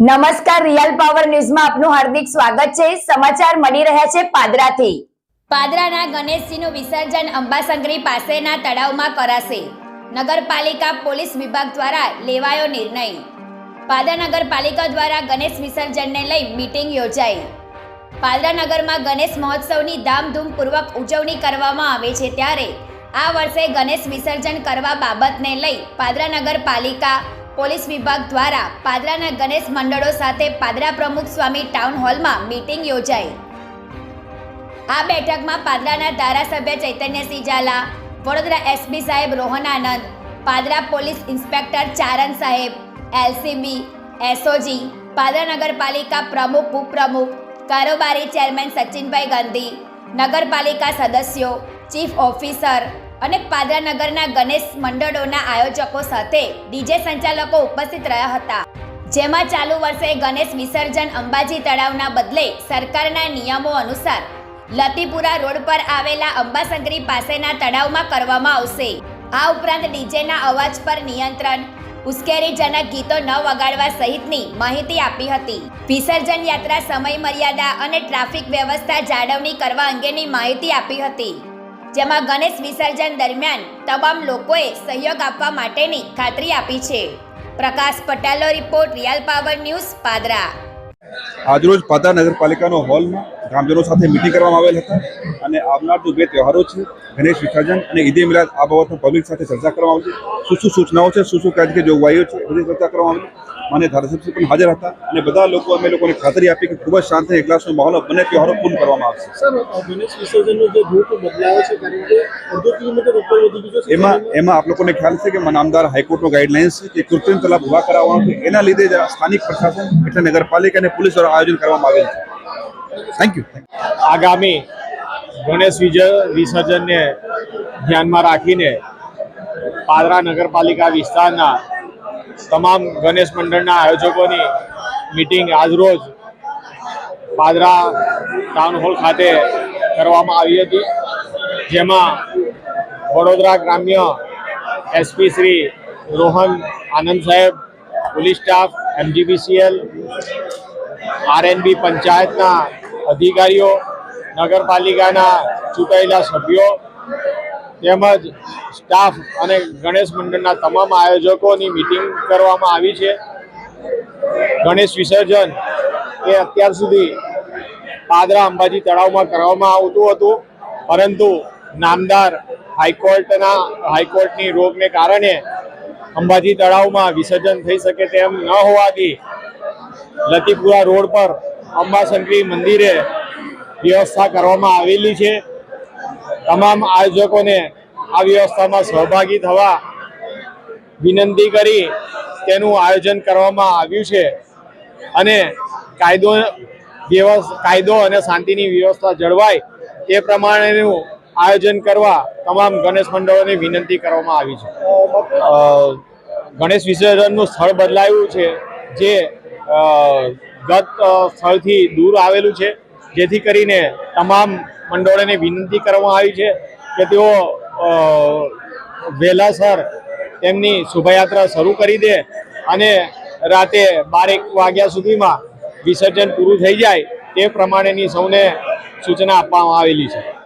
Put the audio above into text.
નમસ્કાર, real power ન્યૂઝમાં આપનું હાર્દિક સ્વાગત છે. સમાચાર મળી રહ્યા છે પાદરાથી. પાદરાના ગણેશજીનું વિસર્જન અંબાસંગરી પાસેના તળાવમાં કરાશે. નગરપાલિકા પોલીસ વિભાગ દ્વારા લેવાયો નિર્ણય. પાદરા નગરપાલિકા દ્વારા ગણેશ વિસર્જનને લઈ મીટિંગ યોજાઈ. પાદરા નગરમાં ગણેશ મહોત્સવની ધામધૂમપૂર્વક ઉજવણી કરવામાં આવે છે ત્યારે આ વર્ષે ગણેશ વિસર્જન કરવા બાબતને લઈ પાદરા નગરપાલિકા પોલીસ વિભાગ દ્વારા પાદરાના ગણેશ મંડળો સાથે પાદરા પ્રમુખ સ્વામી ટાઉન હોલમાં મીટિંગ યોજાઈ. આ બેઠકમાં પાદરાના ધારાસભ્ય ચૈતન્યસિંહ ઝાલા, વડોદરા એસપી સાહેબ રોહન આનંદ, પાદરા પોલીસ ઇન્સ્પેક્ટર ચારણ સાહેબ, એલસીબી, એસઓજી, પાદરા નગરપાલિકા પ્રમુખ, ઉપપ્રમુખ, કારોબારી ચેરમેન સચિનભાઈ ગાંધી, નગરપાલિકા સદસ્યો, ચીફ ઓફિસર અને પાદરાનગરના ગણેશ મંડળોના આયોજકો સાથે ડીજે સંચાલકો ઉપસ્થિત રહ્યા હતા. જેમાં ચાલુ વર્ષે ગણેશ વિસર્જન અંબાજી તળાવના બદલે સરકારના નિયમો અનુસાર લતીપુરા રોડ પર આવેલા અંબાસંગરી પાસેના તળાવમાં કરવામાં આવશે. આ ઉપરાંત ડીજેના અવાજ પર નિયંત્રણ, ઉશ્કેરીજનક ગીતો ન વગાડવા સહિતની માહિતી આપી હતી. વિસર્જન યાત્રા સમય મર્યાદા અને ટ્રાફિક વ્યવસ્થા જાળવણી કરવા અંગેની માહિતી આપી હતી. જેમાં ગણેશ વિસર્જન દરમિયાન તમામ લોકોએ સહયોગ આપવા માટેની ખાતરી આપી છે. પ્રકાશ પટેલનો report, real power news, Padra. આજરોજ પાદરા નગરપાલિકાનો હોલમાં ગ્રામજનો સાથે મિટિંગ કરવામાં આવેલ હતા અને આવનાર જે બે તહેવારો છે ગણેશ વિસર્જન અને ઈદે મિલાદ આ બાબતમાં પબ્લિક સાથે ચર્ચા કરવામાં આવશે. છે શું શું સૂચનાઓ છે શું શું કાયદે જોગવાઈઓ છે બધી ચર્ચા કરવામાં આવશે. માન્ય ધારાસભ્ય પણ હાજર હતા અને બધા લોકો અમે લોકોને ખાતરી આપી કે ખૂબ જ શાંત એકલાસનો માહોલ બંને તહેવારો પૂર્ણ કરવામાં આવશે. સર ગણેશ વિસર્જનનો જે રૂટ બદલાયો છે કારણ કે અડધો કિલોમીટર ઉપર વધી ગયો છે એમાં એમાં આપ લોકોને ખ્યાલ છે કે નામદાર હાઈકોર્ટનો ગાઈડલાઇન્સ છે કે કૃત્રિમ તલાબ ઊભા કરાવવાનો છે. એના લીધે જરા સ્થાનિક પ્રશાસન એટલે નગરપાલિકા અને પોલીસ દ્વારા આયોજન કરવામાં આવેલ છે. થેન્ક યુ આગામી ગણેશ વિજય વિસર્જનને ધ્યાનમાં રાખીને પાદરા નગરપાલિકા વિસ્તારના તમામ ગણેશ મંડળના આયોજકોની મિટિંગ આજરોજ પાદરા ટાઉન હોલ ખાતે કરવામાં આવી હતી. જેમાં વડોદરા ગ્રામ્ય એસપી શ્રી રોહન આનંદ સાહેબ, પોલીસ સ્ટાફ એમજીબીસીએલ આરએનબી પંચાયતના અધિકારીઓ, નગરપાલિકાના ચૂંટાયેલા સભ્યો તેમજ સ્ટાફ અને ગણેશ મંડળના તમામ આયોજકોની મિટિંગ કરવામાં આવી છે. ગણેશ વિસર્જન એ અત્યાર સુધી પાદરા અંબાજી તળાવમાં કરવામાં આવતું હતું, પરંતુ નામદાર હાઈકોર્ટના, હાઈકોર્ટની રોકને કારણે અંબાજી તળાવમાં વિસર્જન થઈ શકે તેમ ન હોવાથી લતીપુરા રોડ પર અંબાશંકરી મંદિરે વ્યવસ્થા કરવામાં આવેલી છે. તમામ આયોજકોને આ વ્યવસ્થામાં સહભાગી થવા વિનંતી કરી તેનું આયોજન કરવામાં આવ્યું છે. અને કાયદો કાયદો અને શાંતિની વ્યવસ્થા જળવાય તે પ્રમાણેનું આયોજન કરવા તમામ ગણેશ મંડળોને વિનંતી કરવામાં આવી છે. ગણેશ વિસર્જનનું સ્થળ બદલાયું છે. જે ગત સ્થળથી દૂર આવેલું છે, જેથી કરીને તમામ મંડળોને વિનંતી કરવામાં આવી છે કે તેઓ વહેલાસર તેમની શોભાયાત્રા શરૂ કરી દે અને રાતે બારેક વાગ્યા સુધીમાં વિસર્જન પૂરું થઈ જાય તે પ્રમાણેની સૌને સૂચના આપવામાં આવેલી છે.